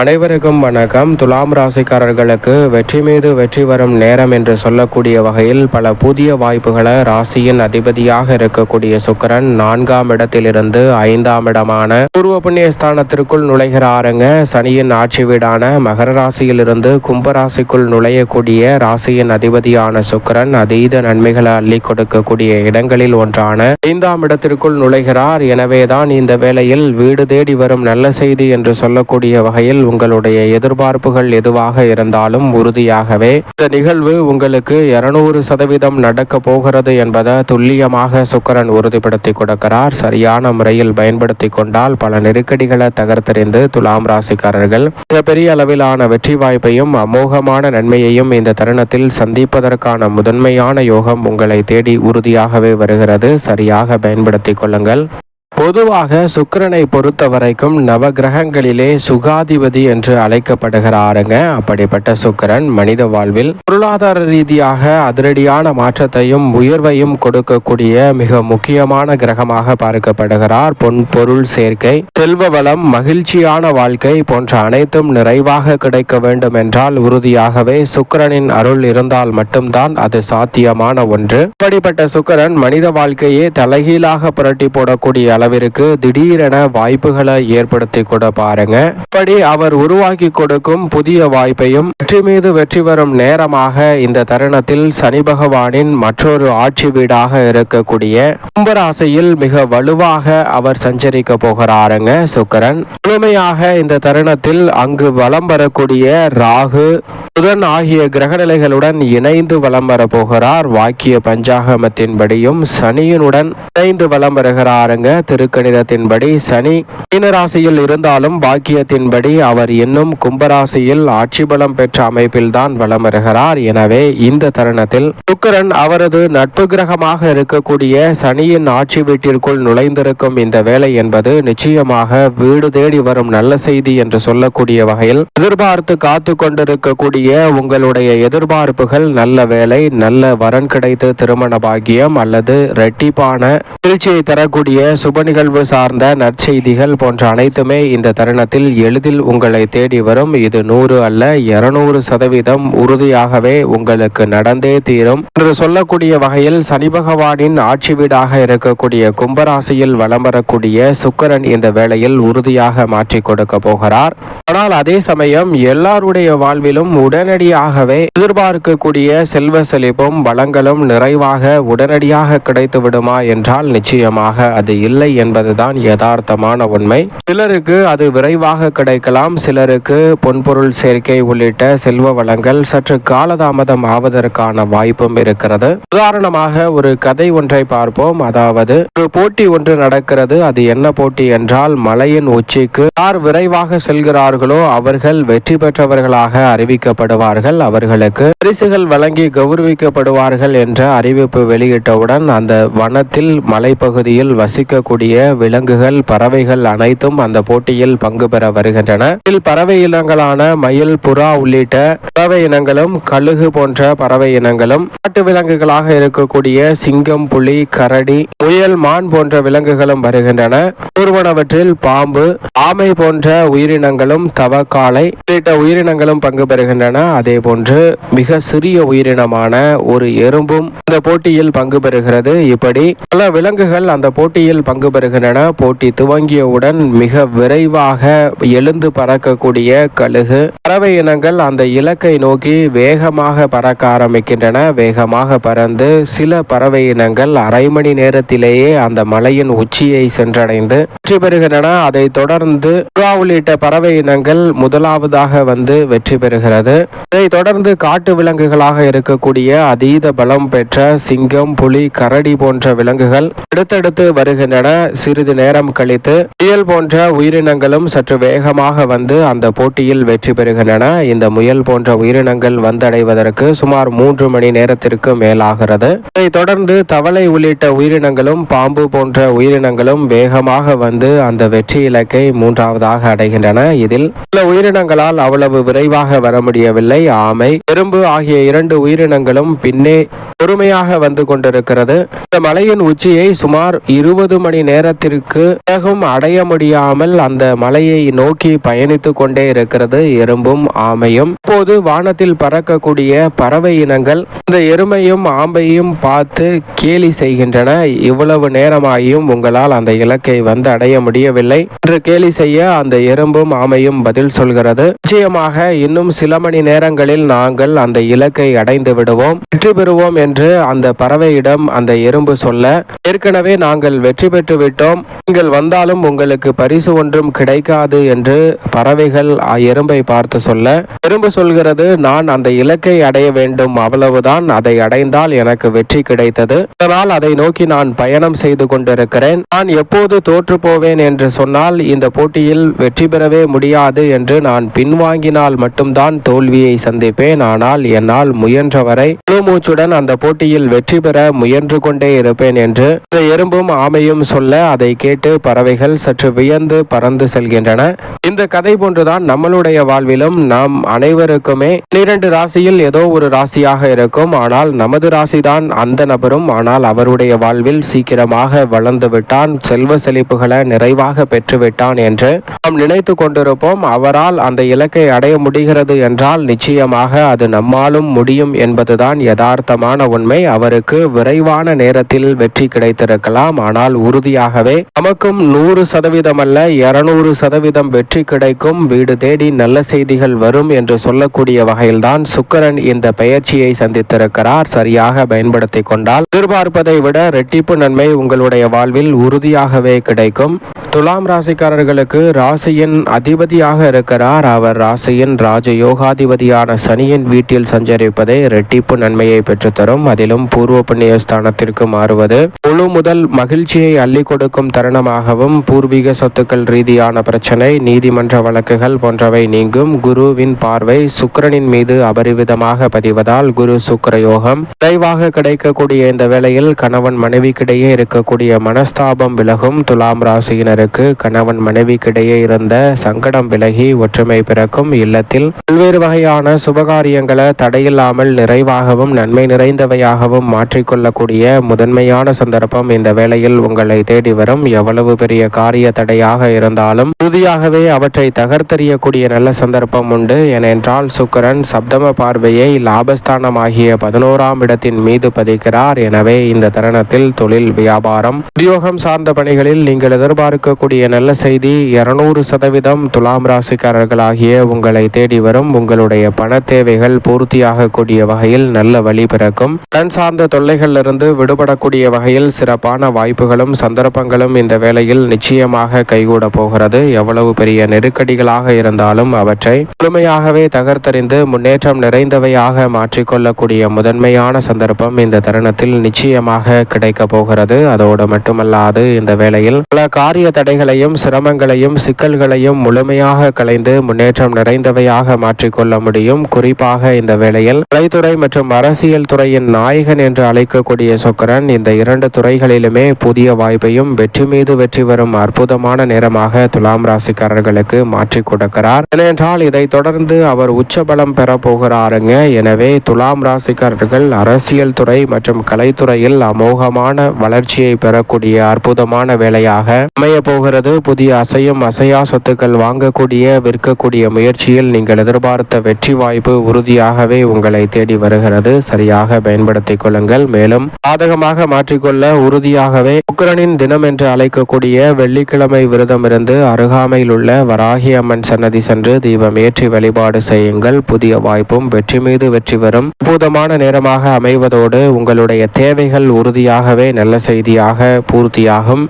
அனைவருக்கும் வணக்கம். துலாம் ராசிக்காரர்களுக்கு வெற்றி மீது வெற்றி வரும் நேரம் என்று சொல்லக்கூடிய வகையில் பல புதிய வாய்ப்புகளை ராசியின் அதிபதியாக இருக்கக்கூடிய சுக்கரன் நான்காம் இடத்திலிருந்து ஐந்தாம் இடமான பூர்வ புண்ணிய ஸ்தானத்திற்குள் நுழைகிறாருங்க. சனியின் ஆட்சி வீடான மகர ராசியிலிருந்து கும்பராசிக்குள் நுழையக்கூடிய ராசியின் அதிபதியான சுக்கிரன் அதீத நன்மைகளை அள்ளி கொடுக்கக்கூடிய இடங்களில் ஒன்றான ஐந்தாம் இடத்திற்குள் நுழைகிறார். எனவேதான் இந்த வேளையில் வீடு தேடி வரும் நல்ல செய்தி என்று சொல்லக்கூடிய வகையில் உங்களுடைய எதிர்பார்ப்புகள் எதுவாக இருந்தாலும் உறுதியாகவே. இந்த நிகழ்வு உங்களுக்கு இருநூறு சதவீதம் நடக்க போகிறது என்பதை துல்லியமாக சுக்கரன் உறுதிப்படுத்தி கொடுக்கிறார். சரியான முறையில் பயன்படுத்தி கொண்டால் பல நெருக்கடிகளை தகர்த்தெறிந்து துலாம் ராசிக்காரர்கள் மிகப்பெரிய அளவிலான வெற்றி வாய்ப்பையும் அமோகமான நன்மையையும் இந்த தருணத்தில் சந்திப்பதற்கான முதன்மையான யோகம் உங்களை தேடி உறுதியாகவே வருகிறது. சரியாக பயன்படுத்தி கொள்ளுங்கள். பொதுவாக சுக்கிரனை பொறுத்த வரைக்கும் நவ கிரகங்களிலே சுகாதிபதி என்று அழைக்கப்படுகிறாருங்க. அப்படிப்பட்ட சுக்கிரன் மனித வாழ்வில் பொருளாதார ரீதியாக அதிரடியான மாற்றத்தையும் உயர்வையும் கொடுக்கக்கூடிய மிக முக்கியமான கிரகமாக பார்க்கப்படுகிறார். பொன் பொருள் சேர்க்கை செல்வ வளம் மகிழ்ச்சியான வாழ்க்கை போன்ற அனைத்தும் நிறைவாக கிடைக்க வேண்டும் என்றால் உறுதியாகவே சுக்கிரனின் அருள் இருந்தால் மட்டும்தான் அது சாத்தியமான ஒன்று. இப்படிப்பட்ட சுக்கிரன் மனித வாழ்க்கையே தலைகீழாக புரட்டி போடக்கூடிய அளவிற்கு திடீரென வாய்ப்புகளை ஏற்படுத்தி கூட பாருங்க. இப்படி அவர் உருவாக்கி கொடுக்கும் புதிய வாய்ப்பையும் வெற்றி மீது வெற்றி வரும் நேரமாக இந்த தருணத்தில் சனி பகவானின் மற்றொரு ஆட்சி வீடாக இருக்கக்கூடிய கும்பராசியில் மிக வலுவாக அவர் சஞ்சரிக்க போகிறாருங்க சுக்கரன். முழுமையாக இந்த தருணத்தில் அங்கு வலம் வரக்கூடிய ராகு புதன் ஆகிய கிரகநிலைகளுடன் இணைந்து வலம் வர போகிறார். வாக்கிய பஞ்சாகமத்தின்படியும் சனியனுடன் இணைந்து வலம் வருகிறாருங்க. திருக்கணிதத்தின்படி சனி மீனராசியில் இருந்தாலும் பாக்கியத்தின்படி அவர் இன்னும் கும்பராசியில் ஆட்சி பலம் பெற்ற அமைப்பில்தான் வலம் வருகிறார் எனவே இந்த தருணத்தில் சுக்கரன் அவரது நட்பு கிரகமாக இருக்கக்கூடிய சனியின் ஆட்சி வீட்டிற்குள் நுழைந்திருக்கும் இந்த வேலை என்பது நிச்சயமாக வீடு தேடி வரும் நல்ல செய்தி என்று சொல்லக்கூடிய வகையில் எதிர்பார்த்து காத்து கொண்டிருக்கக்கூடிய உங்களுடைய எதிர்பார்ப்புகள் நல்ல வேலை நல்ல வரன் கிடைத்து திருமண பாக்கியம் அல்லது ரெட்டிப்பான திருச்சியை தரக்கூடிய சுப நிகழ்வு சார்ந்த நற்செய்திகள் போன்ற அனைத்துமே இந்த தருணத்தில் எளிதில் உங்களை தேடி வரும். இது நூறு அல்ல இருநூறு சதவீதம் உறுதியாகவே உங்களுக்கு நடந்தே தீரும். என்று சொல்லக்கூடிய வகையில் சனி பகவானின் ஆட்சி வீடாக இருக்கக்கூடிய கும்பராசியில் வலம் வரக்கூடிய சுக்கரன் இந்த வேளையில் உறுதியாக மாற்றி கொடுக்க போகிறார். ஆனால் அதே சமயம் எல்லாருடைய வாழ்விலும் உடனடியாகவே எதிர்பார்க்கக்கூடிய செல்வ செழிப்பும் வளங்களும் நிறைவாக உடனடியாக கிடைத்து விடுமா என்றால் நிச்சயமாக அது இல்லை. என்பதுதான் யதார்த்தமான உண்மை. சிலருக்கு அது விரைவாக கிடைக்கலாம் சிலருக்கு பொன்பொருள் சேர்க்கை உள்ளிட்ட செல்வ வளங்கள் சற்று காலதாமதம் ஆவதற்கான வாய்ப்பும் இருக்கிறது. உதாரணமாக ஒரு கதை ஒன்றை பார்ப்போம். அதாவது ஒரு போட்டி ஒன்று நடக்கிறது. அது என்ன போட்டி என்றால் மலையின் உச்சிக்கு யார் விரைவாக செல்கிறார்களோ அவர்கள் வெற்றி பெற்றவர்களாக அறிவிக்கப்படுவார்கள். அவர்களுக்கு பரிசுகள் வழங்கி கௌரவிக்கப்படுவார்கள் என்ற அறிவிப்பு வெளியிட்டவுடன் அந்த வனத்தில் மலைப்பகுதியில் வசிக்கக்கூடிய விலங்குகள் பறவைகள் அனைத்தும் அந்த போட்டியில் பங்கு பெற வருகின்றன. இதில் பறவை இனங்களான மயில் புறா உள்ளிட்ட பறவை இனங்களும் கழுகு போன்ற பறவை இனங்களும் காட்டு விலங்குகளாக இருக்கக்கூடிய சிங்கம் புலி கரடி முயல் மான் போன்ற விலங்குகளும் வருகின்றன. ஒருவனவற்றில் பாம்பு ஆமை போன்ற உயிரினங்களும் தவக்காலை உள்ளிட்ட உயிரினங்களும் பங்கு பெறுகின்றன. அதே போன்று மிக சிறிய உயிரினமான ஒரு எறும்பும் இந்த போட்டியில் பங்கு பெறுகிறது. இப்படி பல விலங்குகள் அந்த போட்டியில் பங்கு பெறுகின்றன. போட்டி துவங்கியவுடன் மிக விரைவாக எழுந்து பறக்கக்கூடிய கழுகு. பறவை இனங்கள் அந்த இலக்கை நோக்கி வேகமாக பறக்க ஆரம்பிக்கின்றன. வேகமாக பறந்து சில பறவை இனங்கள் அரை மணி நேரத்திலேயே அந்த மலையின் உச்சியை சென்றடைந்து வெற்றி பெறுகின்றன. அதை தொடர்ந்து புறா உள்ளிட்ட பறவை இனங்கள் முதலாவதாக வந்து வெற்றி பெறுகிறது. இதை தொடர்ந்து காட்டு விலங்குகளாக இருக்கக்கூடிய அதீத பலம் பெற்ற சிங்கம் புலி கரடி போன்ற விலங்குகள் அடுத்தடுத்து வருகின்றன. சிறிது நேரம் கழித்து முயல் போன்ற உயிரினங்களும் சற்று வேகமாக வந்து அந்த போட்டியில் வெற்றி பெறுகின்றன. இந்த முயல் போன்ற உயிரினங்கள் வந்தடைவதற்கு சுமார் மூன்று மணி நேரத்திற்கு மேலாகிறது. இதைத் தொடர்ந்து தவளை உள்ளிட்ட உயிரினங்களும் பாம்பு போன்ற உயிரினங்களும் வேகமாக வந்து அந்த வெற்றி இலக்கை மூன்றாவதாக அடைகின்றன. இதில் சில உயிரினங்களால் அவ்வளவு விரைவாக வர முடியவில்லை. ஆமை எறும்பு ஆகிய இரண்டு உயிரினங்களும் பின்னே பொறுமையாக வந்து கொண்டிருக்கிறது. இந்த மலையின் உச்சியை சுமார் இருபது மணி மணி நேரத்திற்கு வேகம் அடைய முடியாமல் அந்த மலையை நோக்கி பயணித்து கொண்டே இருக்கிறது எறும்பும் ஆமையும். இப்போது வானத்தில் பறக்கக்கூடிய பறவை இனங்கள் இந்த எருமையும் ஆம்பையும் பார்த்து கேலி செய்கின்றன. இவ்வளவு நேரமாகியும் உங்களால் அந்த இலக்கை வந்து அடைய முடியவில்லை என்று கேலி செய்ய அந்த எறும்பும் ஆமையும் பதில் சொல்கிறது. நிச்சயமாக இன்னும் சில மணி நேரங்களில் நாங்கள் அந்த இலக்கை அடைந்து விடுவோம். வெற்றி பெறுவோம் என்று அந்த பறவையிடம் அந்த எறும்பு சொல்ல ஏற்கனவே நாங்கள் வெற்றி பெற்று விட்டோம் நீங்கள் வந்தாலும் உங்களுக்கு பரிசு ஒன்றும் கிடைக்காது என்று பறவைகள் எறும்பை பார்த்து சொல்ல எறும்பு சொல்கிறது நான் அந்த இலக்கை அடைய வேண்டும். அவ்வளவுதான். அதை அடைந்தால் எனக்கு வெற்றி கிடைத்தது. அதனால் அதை நோக்கி நான் பயணம் செய்து கொண்டிருக்கிறேன். நான் எப்போது தோற்று போவேன்? என்று சொன்னால் இந்த போட்டியில் வெற்றி பெறவே முடியாது என்று நான் பின்வாங்கினால் மட்டும்தான் தோல்வியை சந்திப்பேன். ஆனால் என்னால் முயன்றவரை மூச்சுடன் அந்த போட்டியில் வெற்றி பெற முயன்று கொண்டே இருப்பேன் என்று இந்த எறும்பும் ஆமையும் சொல்ல அதை கேட்டு பறவைகள் சற்று வியந்து பறந்து செல்கின்றன. இந்த கதை போன்றுதான் நம்மளுடைய வாழ்விலும் நாம் அனைவருக்குமே பனிரெண்டு ராசியில் ஏதோ ஒரு ராசியாக இருக்கும். ஆனால் நமது ராசிதான் அந்த நபரும். ஆனால் அவருடைய வாழ்வில் சீக்கிரமாக வளர்ந்து விட்டான். செல்வ செழிப்புகளை நிறைவாக பெற்றுவிட்டான் என்று நாம் நினைத்து கொண்டிருப்போம். அவரால் அந்த இலக்கை அடைய முடிகிறது என்றால் நிச்சயமாக அது நம்மாலும் முடியும் என்பதுதான் யதார்த்தமான உண்மை. அவருக்கு விரைவான நேரத்தில் வெற்றி கிடைத்திருக்கலாம். ஆனால் உறுதியாகவே நமக்கும் நூறு சதவீதம் அல்ல இருநூறு சதவீதம் வெற்றி கிடைக்கும். வீடு தேடி நல்ல செய்திகள் வரும் என்று சொல்லக்கூடிய வகையில்தான் சுக்கரன் இந்த பயிற்சியை சந்தித்திருக்கிறார். சரியாக பயன்படுத்திக் கொண்டால் எதிர்பார்ப்பதை விட ரெட்டிப்பு நன்மை உங்களுடைய வாழ்வில் உறுதியாகவே கிடைக்கும். துலாம் ராசிக்காரர்களுக்கு ராசியின் அதிபதியாக இருக்கிறார். அவர் ராசியின் ராஜயோகாதிபதியான சனியின் வீட்டில் சஞ்சரிப்பதே ரெட்டிப்பு நன்மையை பெற்றுத்தரும். அதிலும் பூர்வ புண்ணிய ஸ்தானத்திற்கு மாறுவது முழு முதல் மகிழ்ச்சியை அள்ளி கொடுக்கும் தருணமாகவும் பூர்வீக சொத்துக்கள் ரீதியான பிரச்சனை நீதிமன்ற வழக்குகள் போன்றவை நீங்கும். குருவின் பார்வை சுக்கிரனின் மீது அபரிவிதமாக பதிவதால் குரு சுக்கிர யோகம். விரைவாக கிடைக்கக்கூடிய இந்த வேளையில் கணவன் மனைவிக்கிடையே இருக்கக்கூடிய மனஸ்தாபம் விலகும். துலாம் ராசியினருக்கு கணவன் மனைவிக்கிடையே இருந்த சங்கடம் விலகி ஒற்றுமை பிறக்கும். இல்லத்தில் பல்வேறு வகையான சுபகாரியங்களை தடையில்லாமல் நிறைவாகவும் நன்மை நிறைந்தவையாகவும் மாற்றிக்கொள்ளக்கூடிய முதன்மையான சந்தர்ப்பம் இந்த வேளையில் உங்களை தேடி வரும். எவ்வளவு பெரிய காரிய தடையாக இருந்தாலும் உறுதியாகவே அவற்றை தகர்த்தெறியக்கூடிய நல்ல சந்தர்ப்பம் உண்டு. ஏனென்றால் சுக்கரன் சப்தம பார்வையை லாபஸ்தானமாகிய பதினோராம் இடத்தின் மீது பதிக்கிறார். எனவே இந்த தருணத்தில் தொழில் வியாபாரம் உத்தியோகம் சார்ந்த பணிகளில் நீங்கள் எதிர்பார்க்கக்கூடிய நல்ல செய்தி இருநூறு சதவீதம் துலாம் ராசிக்காரர்களாகிய உங்களை தேடி வரும். உங்களுடைய பண தேவைகள் பூர்த்தியாகக்கூடிய வகையில் நல்ல வழி பிறக்கும். கண் சார்ந்த தொல்லைகளிலிருந்து விடுபடக்கூடிய வகையில் சிறப்பான வாய்ப்புகளும் சந்தர்ப்பங்களும் இந்த வேளையில் நிச்சயமாக கைகூட போகிறது. எவ்வளவு பெரிய நெருக்கடிகளாக இருந்தாலும் அவற்றை முழுமையாகவே தகர்த்தறிந்து முன்னேற்றம் நிறைந்தவையாக மாற்றிக்கொள்ளக்கூடிய முதன்மையான சந்தர்ப்பம் இந்த தருணத்தில் நிச்சயமாக கிடைக்க போகிறது. அதோடு மட்டுமல்லாது இந்த வேளையில் பல காரிய தடைகளையும் சிரமங்களையும் சிக்கல்களையும் முழுமையாக கலைந்து முன்னேற்றம் நிறைந்தவையாக மாற்றிக்கொள்ள முடியும். குறிப்பாக இந்த வேளையில் கலைத்துறை மற்றும் அரசியல் துறையின் நாயகன் என்று அழைக்கக்கூடிய சொக்கரன் இந்த இரண்டு துறைகளிலுமே புதிய வாய்ப்பையும் வெற்றி மீது வெற்றி வரும் அற்புதமான நேரமாக துலாம் ராசிக்காரர்களுக்கு மாற்றி கொடுக்கிறார். ஏனென்றால் இதை தொடர்ந்து அவர் உச்சபலம் பெற போகிறாருங்க. எனவே துலாம் ராசிக்காரர்கள் அரசியல் துறை மற்றும் கலைத்துறையில் அமோகமான வளர்ச்சியை பெறக்கூடிய அற்புதமான வேலையாக அமைய போகிறது. புதிய அசையும் அசையா சொத்துக்கள் வாங்கக்கூடிய விற்கக்கூடிய முயற்சியில் நீங்கள் எதிர்பார்த்த வெற்றி வாய்ப்பு உறுதியாகவே உங்களை தேடி வருகிறது. சரியாக பயன்படுத்திக் கொள்ளுங்கள். மேலும் சாதகமாக மாற்றிக்கொள்ள உறுதியாகவே உக்ரனின் தினம் என்று அழைக்கக்கூடிய வெள்ளிக்கிழமை விரதம் இருந்து அருகாமையில் உள்ள வராகி அம்மன் சன்னதி சென்று தீபம் ஏற்றி வழிபாடு செய்யுங்கள். புதிய வாய்ப்பும் வெற்றி மீது வெற்றி வரும் அற்புதமான நேரமாக அமைவதோடு உங்களுடைய தேவைகள் உறுதியாகவே நல்ல செய்தியாக பூர்த்தியாகும்.